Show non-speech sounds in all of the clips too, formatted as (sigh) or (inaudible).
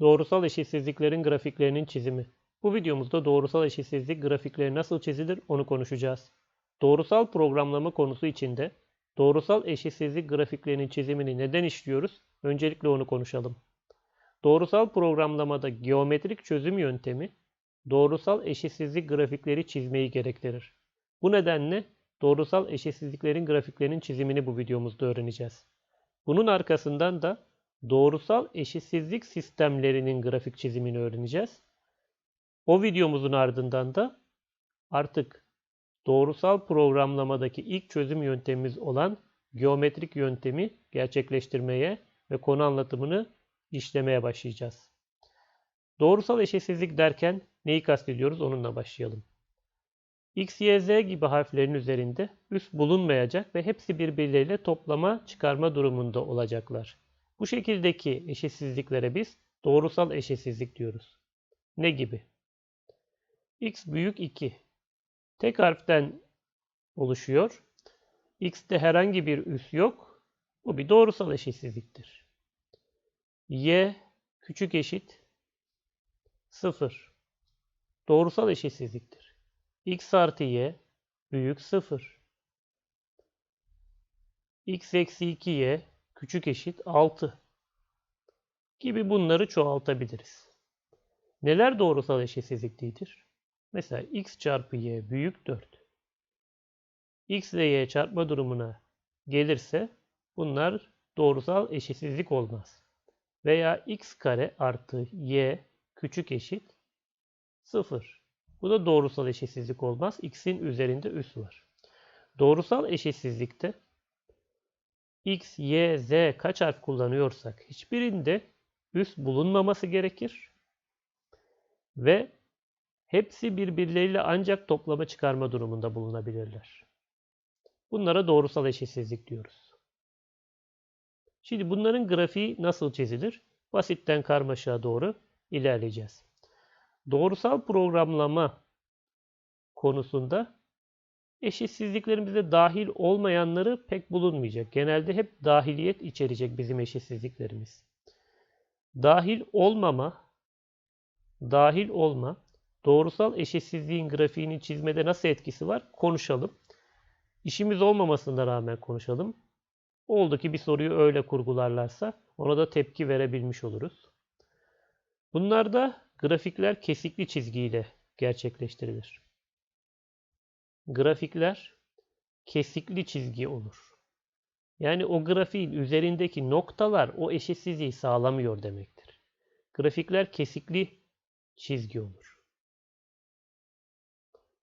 Doğrusal eşitsizliklerin grafiklerinin çizimi. Bu videomuzda doğrusal eşitsizlik grafikleri nasıl çizilir onu konuşacağız. Doğrusal programlama konusu içinde doğrusal eşitsizlik grafiklerinin çizimini neden işliyoruz? Öncelikle onu konuşalım. Doğrusal programlamada geometrik çözüm yöntemi doğrusal eşitsizlik grafikleri çizmeyi gerektirir. Bu nedenle doğrusal eşitsizliklerin grafiklerinin çizimini bu videomuzda öğreneceğiz. Bunun arkasından da doğrusal eşitsizlik sistemlerinin grafik çizimini öğreneceğiz. O videomuzun ardından da artık doğrusal programlamadaki ilk çözüm yöntemimiz olan geometrik yöntemi gerçekleştirmeye ve konu anlatımını işlemeye başlayacağız. Doğrusal eşitsizlik derken neyi kastediyoruz onunla başlayalım. X, Y, Z gibi harflerin üzerinde üs bulunmayacak ve hepsi birbirleriyle toplama çıkarma durumunda olacaklar. Bu şekildeki eşitsizliklere biz doğrusal eşitsizlik diyoruz. Ne gibi? X büyük 2. Tek harften oluşuyor. X'te herhangi bir üs yok. Bu bir doğrusal eşitsizliktir. Y küçük eşit 0. Doğrusal eşitsizliktir. X artı Y büyük 0. X eksi 2Y küçük eşit 6 gibi bunları çoğaltabiliriz. Neler doğrusal eşitsizlik değildir? Mesela x çarpı y büyük 4. x ile y çarpma durumuna gelirse bunlar doğrusal eşitsizlik olmaz. Veya x kare artı y küçük eşit 0. Bu da doğrusal eşitsizlik olmaz. x'in üzerinde üs var. Doğrusal eşitsizlikte x, y, z kaç harf kullanıyorsak hiçbirinde üs bulunmaması gerekir. Ve hepsi birbirleriyle ancak toplama çıkarma durumunda bulunabilirler. Bunlara doğrusal eşitsizlik diyoruz. Şimdi bunların grafiği nasıl çizilir? Basitten karmaşaya doğru ilerleyeceğiz. Doğrusal programlama konusunda eşitsizliklerimize dahil olmayanları pek bulunmayacak. Genelde hep dahiliyet içerecek bizim eşitsizliklerimiz. Dahil olmama, dahil olma, doğrusal eşitsizliğin grafiğini çizmede nasıl etkisi var konuşalım. İşimiz olmamasına rağmen konuşalım. Oldu ki bir soruyu öyle kurgularlarsa ona da tepki verebilmiş oluruz. Bunlarda grafikler kesikli çizgiyle gerçekleştirilir. Grafikler kesikli çizgi olur. Yani o grafiğin üzerindeki noktalar o eşitsizliği sağlamıyor demektir. Grafikler kesikli çizgi olur.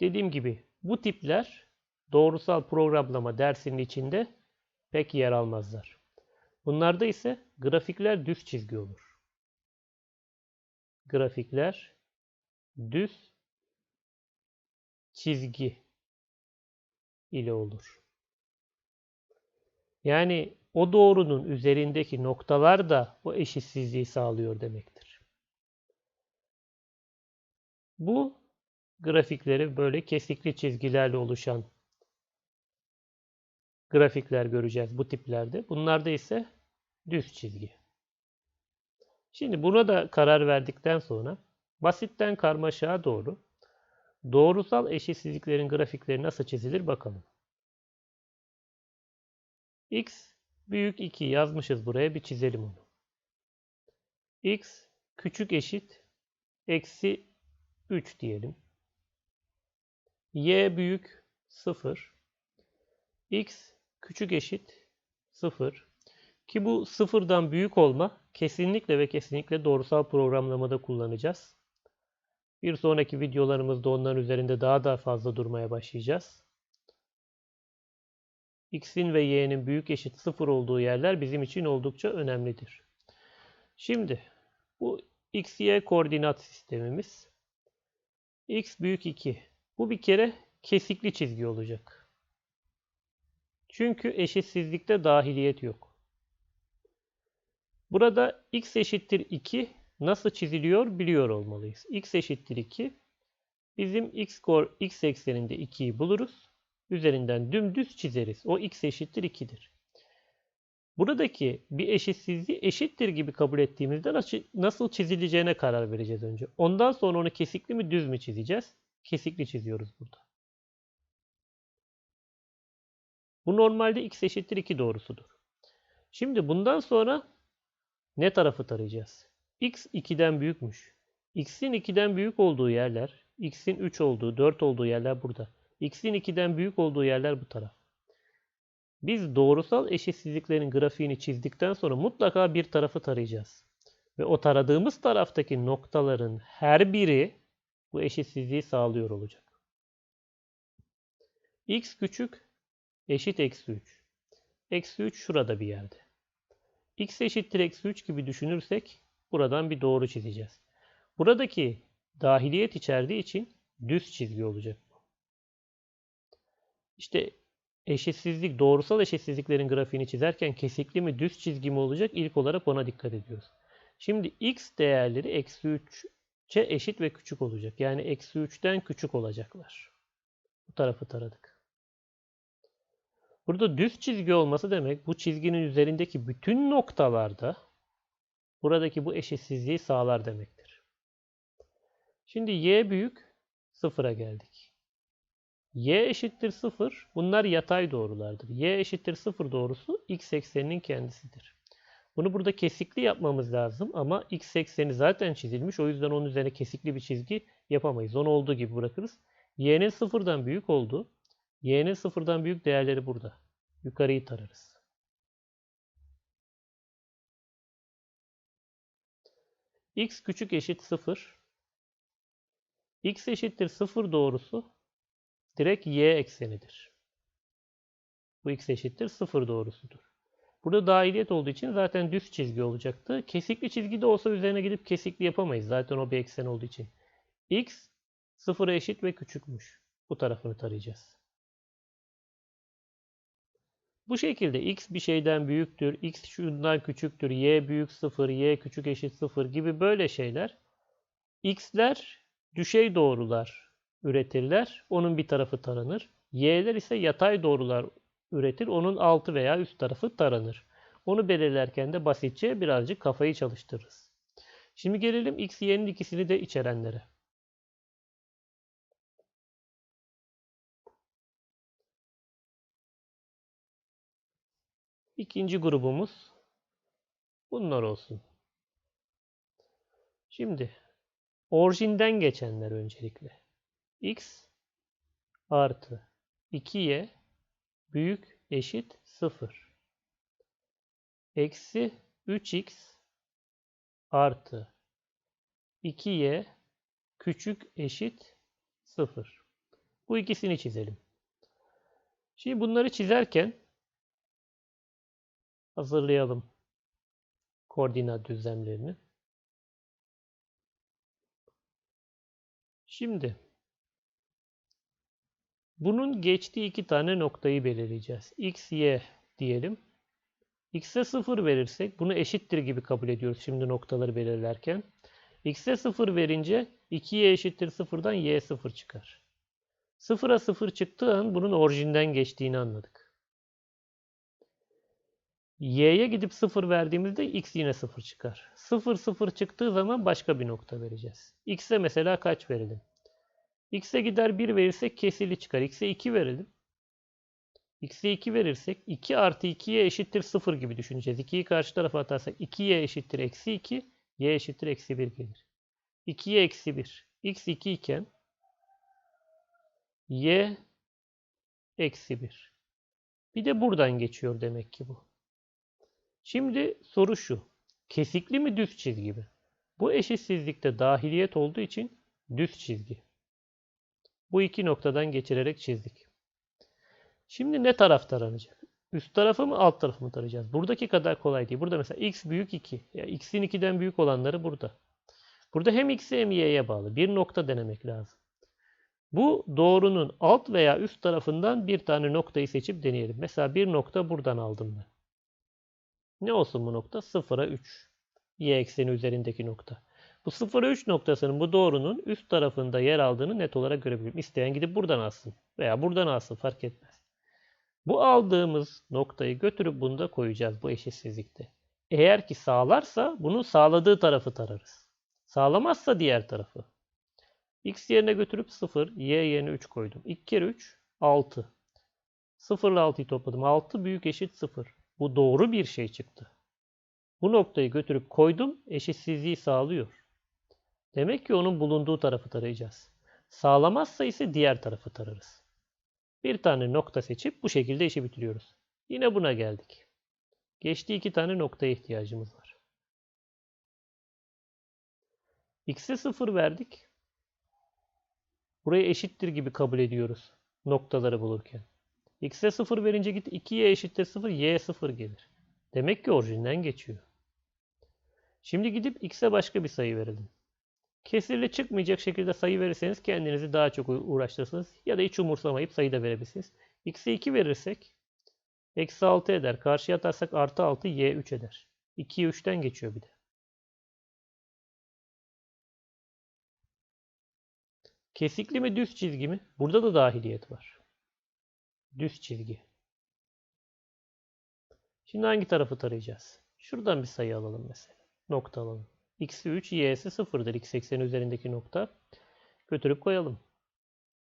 Dediğim gibi bu tipler doğrusal programlama dersinin içinde pek yer almazlar. Bunlarda ise grafikler düz çizgi olur. Grafikler düz çizgi ile olur. Yani o doğrunun üzerindeki noktalar da o eşitsizliği sağlıyor demektir. Bu grafikleri böyle kesikli çizgilerle oluşan grafikler göreceğiz bu tiplerde. Bunlarda ise düz çizgi. Şimdi buna da karar verdikten sonra basitten karmaşaya doğru doğrusal eşitsizliklerin grafikleri nasıl çizilir bakalım. x büyük 2 yazmışız buraya bir çizelim onu. x küçük eşit eksi 3 diyelim. y büyük 0. x küçük eşit 0. Ki bu sıfırdan büyük olma kesinlikle ve kesinlikle doğrusal programlamada kullanacağız. Bir sonraki videolarımızda onların üzerinde daha da fazla durmaya başlayacağız. X'in ve Y'nin büyük eşit 0 olduğu yerler bizim için oldukça önemlidir. Şimdi bu X, Y koordinat sistemimiz. X büyük 2. Bu bir kere kesikli çizgi olacak. Çünkü eşitsizlikte dahiliyet yok. Burada x eşittir 2 nasıl çiziliyor biliyor olmalıyız. x eşittir 2. Bizim x, x ekseninde 2'yi buluruz. Üzerinden dümdüz çizeriz. O x eşittir 2'dir. Buradaki bir eşitsizliği eşittir gibi kabul ettiğimizde nasıl çizileceğine karar vereceğiz önce. Ondan sonra onu kesikli mi düz mü çizeceğiz? Kesikli çiziyoruz burada. Bu normalde x eşittir 2 doğrusudur. Şimdi bundan sonra ne tarafı tarayacağız? X 2'den büyükmüş. x'in 2'den büyük olduğu yerler, x'in 3 olduğu, 4 olduğu yerler burada. x'in 2'den büyük olduğu yerler bu taraf. Biz doğrusal eşitsizliklerin grafiğini çizdikten sonra mutlaka bir tarafı tarayacağız. Ve o taradığımız taraftaki noktaların her biri bu eşitsizliği sağlıyor olacak. x küçük eşit eksi 3. Eksi 3 şurada bir yerde. x eşittir eksi 3 gibi düşünürsek buradan bir doğru çizeceğiz. Buradaki dahiliyet içerdiği için düz çizgi olacak. İşte eşitsizlik, doğrusal eşitsizliklerin grafiğini çizerken kesikli mi düz çizgi mi olacak ilk olarak ona dikkat ediyoruz. Şimdi x değerleri eksi 3'e eşit ve küçük olacak. Yani eksi 3'ten küçük olacaklar. Bu tarafı taradık. Burada düz çizgi olması demek bu çizginin üzerindeki bütün noktalarda buradaki bu eşitsizliği sağlar demektir. Şimdi y büyük sıfıra geldik. y eşittir 0. Bunlar yatay doğrulardır. y eşittir 0 doğrusu x ekseninin kendisidir. Bunu burada kesikli yapmamız lazım ama x ekseni zaten çizilmiş. O yüzden onun üzerine kesikli bir çizgi yapamayız. Onu olduğu gibi bırakırız. y'nin sıfırdan büyük olduğu, y'nin sıfırdan büyük değerleri burada. Yukarıyı tararız. X küçük eşit 0. x eşittir 0 doğrusu direkt y eksenidir. Bu x eşittir 0 doğrusudur. Burada dahiliyet olduğu için zaten düz çizgi olacaktı. Kesikli çizgi de olsa üzerine gidip kesikli yapamayız. Zaten o bir eksen olduğu için. x 0'a eşit ve küçükmüş. Bu tarafını tarayacağız. Bu şekilde x bir şeyden büyüktür, x şundan küçüktür, y büyük 0, y küçük eşit 0 gibi böyle şeyler. x'ler düşey doğrular üretirler. Onun bir tarafı taranır. y'ler ise yatay doğrular üretir. Onun altı veya üst tarafı taranır. Onu belirlerken de basitçe birazcık kafayı çalıştırırız. Şimdi gelelim x, y'nin ikisini de içerenlere. İkinci grubumuz bunlar olsun. Şimdi orijinden geçenler öncelikle. x artı 2y büyük eşit 0. Eksi 3x artı 2y küçük eşit 0. Bu ikisini çizelim. Şimdi bunları çizerken hazırlayalım koordinat düzlemlerini. Şimdi bunun geçtiği iki tane noktayı belirleyeceğiz. X, Y diyelim. X'e 0 verirsek bunu eşittir gibi kabul ediyoruz şimdi noktaları belirlerken. X'e 0 verince 2Y eşittir 0'dan Y 0 çıkar. 0'a 0 çıktığı an bunun orijinden geçtiğini anladık. Y'ye gidip 0 verdiğimizde X yine 0 çıkar. 0 0 çıktığı zaman başka bir nokta vereceğiz. X'e mesela kaç verelim? X'e gider 1 verirsek kesili çıkar. X'e 2 verelim. X'e 2 verirsek 2 artı 2'ye eşittir 0 gibi düşüneceğiz. 2'yi karşı tarafa atarsak 2'ye eşittir eksi 2. Y eşittir eksi 1 gelir. 2'ye eksi 1. X 2 iken Y eksi 1. Bir de buradan geçiyor demek ki bu. Şimdi soru şu. Kesikli mi düz çizgi mi? Bu eşitsizlikte dahiliyet olduğu için düz çizgi. Bu iki noktadan geçirerek çizdik. Şimdi ne taraf taranacak? Üst tarafı mı alt tarafı mı tarayacağız? Buradaki kadar kolay değil. Burada mesela x büyük 2. Yani x'in 2'den büyük olanları burada. Burada hem x'e hem y'ye bağlı. Bir nokta denemek lazım. Bu doğrunun alt veya üst tarafından bir tane noktayı seçip deneyelim. Mesela bir nokta buradan aldım ben. Ne olsun bu nokta? 0'a 3. Y ekseni üzerindeki nokta. Bu 0'a 3 noktasının bu doğrunun üst tarafında yer aldığını net olarak görebilirim. İsteyen gidip buradan alsın. Veya buradan alsın fark etmez. Bu aldığımız noktayı götürüp bunda koyacağız bu eşitsizlikte. Eğer ki sağlarsa bunun sağladığı tarafı tararız. Sağlamazsa diğer tarafı. X yerine götürüp 0, Y yerine 3 koydum. 2 kere 3, 6. 0 ile 6'yı topladım. 6 büyük eşit 0. Bu doğru bir şey çıktı. Bu noktayı götürüp koydum, eşitsizliği sağlıyor. Demek ki onun bulunduğu tarafı tarayacağız. Sağlamazsa ise diğer tarafı tararız. Bir tane nokta seçip bu şekilde işi bitiriyoruz. Yine buna geldik. Geçti iki tane noktaya ihtiyacımız var. X'e 0 verdik. Burayı eşittir gibi kabul ediyoruz noktaları bulurken. X'e 0 verince git 2y eşittir 0, y'ye 0 gelir. Demek ki orijinden geçiyor. Şimdi gidip x'e başka bir sayı verelim. Kesirle çıkmayacak şekilde sayı verirseniz kendinizi daha çok uğraştırırsınız. Ya da hiç umursamayıp sayı da verebilirsiniz. X'e 2 verirsek eksi 6 eder. Karşıya atarsak artı 6 y 3 eder. 2'ye 3'ten geçiyor bir de. Kesikli mi düz çizgi mi? Burada da dahiliyet var. Düz çizgi. Şimdi hangi tarafı tarayacağız? Şuradan bir sayı alalım mesela. Nokta alalım. X'i 3, Y'si 0'dır. X ekseni üzerindeki nokta. Götürüp koyalım.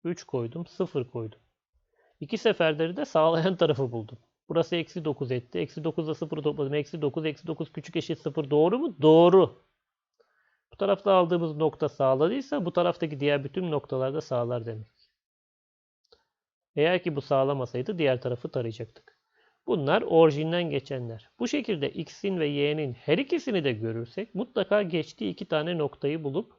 3 koydum, 0 koydum. İki seferleri de sağlayan (laughs) tarafı buldum. Burası eksi 9 etti. Eksi 9'da 0 topladım. Eksi 9, eksi 9 küçük eşit 0. Doğru mu? Doğru. Bu tarafta aldığımız nokta sağladıysa bu taraftaki diğer bütün noktalarda sağlar demek. Eğer ki bu sağlamasaydı diğer tarafı tarayacaktık. Bunlar orijinden geçenler. Bu şekilde x'in ve y'nin her ikisini de görürsek mutlaka geçtiği iki tane noktayı bulup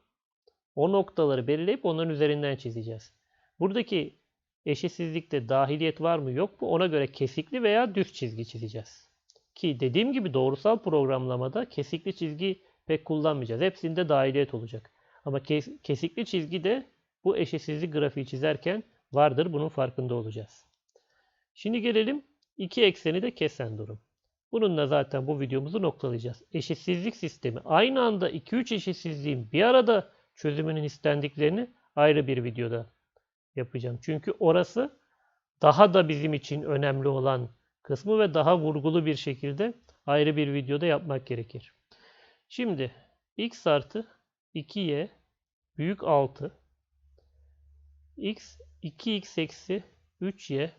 o noktaları belirleyip onların üzerinden çizeceğiz. Buradaki eşitsizlikte dahiliyet var mı yok mu ona göre kesikli veya düz çizgi çizeceğiz. Ki dediğim gibi doğrusal programlamada kesikli çizgi pek kullanmayacağız. Hepsinde dahiliyet olacak. Ama kes kesikli çizgi de bu eşitsizlik grafiği çizerken vardır. Bunun farkında olacağız. Şimdi gelelim iki ekseni de kesen durum. Bununla zaten bu videomuzu noktalayacağız. Eşitsizlik sistemi. Aynı anda 2-3 eşitsizliğin bir arada çözümünün istendiklerini ayrı bir videoda yapacağım. Çünkü orası daha da bizim için önemli olan kısmı ve daha vurgulu bir şekilde ayrı bir videoda yapmak gerekir. Şimdi x artı 2y büyük 6 x 2x eksi 3y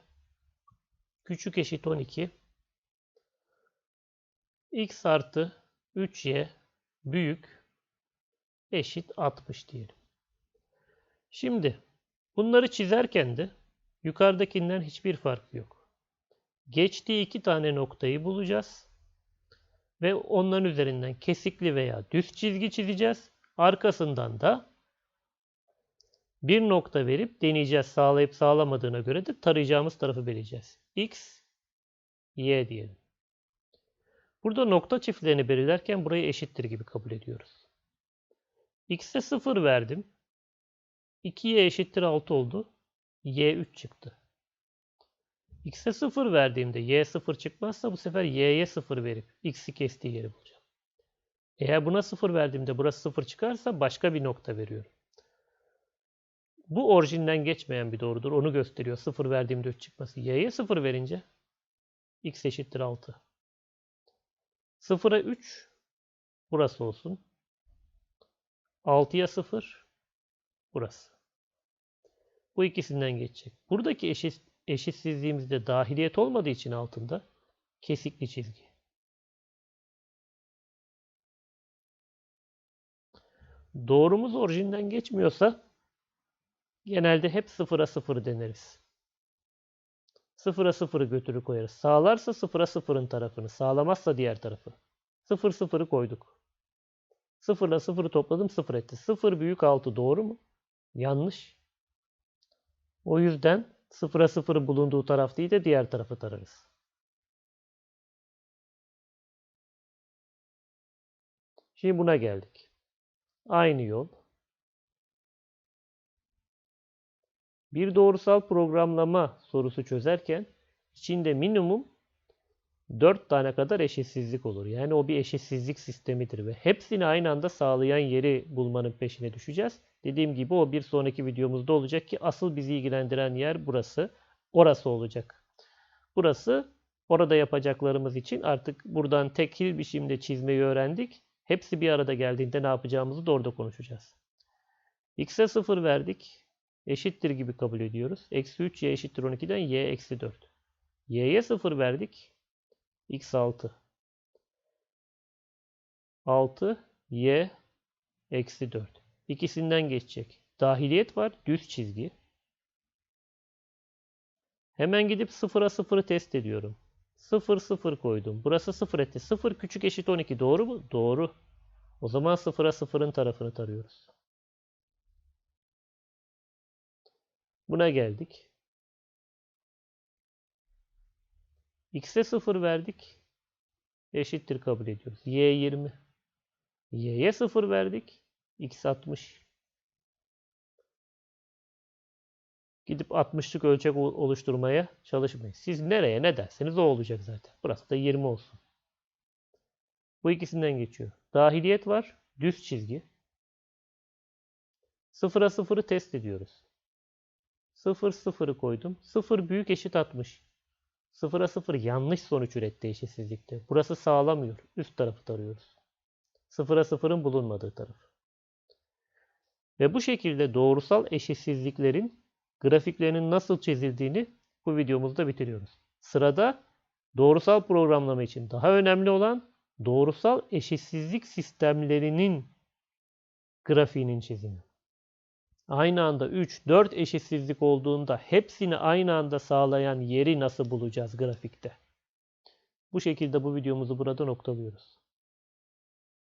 küçük eşit 12 x artı 3y büyük eşit 60 diyelim. Şimdi bunları çizerken de yukarıdakinden hiçbir fark yok. Geçtiği iki tane noktayı bulacağız. Ve onların üzerinden kesikli veya düz çizgi çizeceğiz. Arkasından da bir nokta verip deneyeceğiz. Sağlayıp sağlamadığına göre de tarayacağımız tarafı belirleyeceğiz. X, Y diyelim. Burada nokta çiftlerini belirlerken burayı eşittir gibi kabul ediyoruz. X'e 0 verdim. 2y eşittir 6 oldu. Y 3 çıktı. X'e 0 verdiğimde y 0 çıkmazsa bu sefer y'ye 0 verip x'i kestiği yeri bulacağım. Eğer buna 0 verdiğimde burası 0 çıkarsa başka bir nokta veriyorum. Bu orijinden geçmeyen bir doğrudur. Onu gösteriyor. 0 verdiğimde 3 çıkması. Y'ye 0 verince x eşittir 6. 0'a 3 burası olsun. 6'ya 0 burası. Bu ikisinden geçecek. Buradaki eşit, eşitsizliğimizde dahiliyet olmadığı için altında kesikli çizgi. Doğrumuz orijinden geçmiyorsa genelde hep sıfıra sıfır deneriz. Sıfıra sıfırı götürü koyarız. Sağlarsa sıfıra sıfırın tarafını, sağlamazsa diğer tarafı. Sıfır sıfırı koyduk. Sıfırla sıfırı topladım sıfır etti. Sıfır büyük altı doğru mu? Yanlış. O yüzden sıfıra sıfırın bulunduğu taraf değil de diğer tarafı tararız. Şimdi buna geldik. Aynı yol. Bir doğrusal programlama sorusu çözerken içinde minimum 4 tane kadar eşitsizlik olur. Yani o bir eşitsizlik sistemidir ve hepsini aynı anda sağlayan yeri bulmanın peşine düşeceğiz. Dediğim gibi o bir sonraki videomuzda olacak ki asıl bizi ilgilendiren yer burası. Orası olacak. Burası orada yapacaklarımız için artık buradan tekil biçimde çizmeyi öğrendik. Hepsi bir arada geldiğinde ne yapacağımızı da orada konuşacağız. X'e 0 verdik. Eşittir gibi kabul ediyoruz. Eksi 3 y eşittir 12'den y eksi 4. y'ye 0 verdik. x 6. 6 y eksi 4. İkisinden geçecek. Dahiliyet var. Düz çizgi. Hemen gidip 0'a 0'ı test ediyorum. 0 0 koydum. Burası 0 etti. 0 küçük eşit 12. Doğru mu? Doğru. O zaman 0'a 0'ın tarafını tarıyoruz. Buna geldik. X'e 0 verdik. Eşittir kabul ediyoruz. Y 20. Y'ye 0 verdik. X 60. Gidip 60'lık ölçek oluşturmaya çalışmayın. Siz nereye ne derseniz o olacak zaten. Burası da 20 olsun. Bu ikisinden geçiyor. Dahiliyet var. Düz çizgi. 0'a 0'ı test ediyoruz. 0 0'ı koydum. 0 büyük eşit 60. 0'a 0 yanlış sonuç üretti eşitsizlikte. Burası sağlamıyor. Üst tarafı tarıyoruz. 0'a 0'ın bulunmadığı taraf. Ve bu şekilde doğrusal eşitsizliklerin grafiklerinin nasıl çizildiğini bu videomuzda bitiriyoruz. Sırada doğrusal programlama için daha önemli olan doğrusal eşitsizlik sistemlerinin grafiğinin çizimi. Aynı anda 3, 4 eşitsizlik olduğunda hepsini aynı anda sağlayan yeri nasıl bulacağız grafikte? Bu şekilde bu videomuzu burada noktalıyoruz.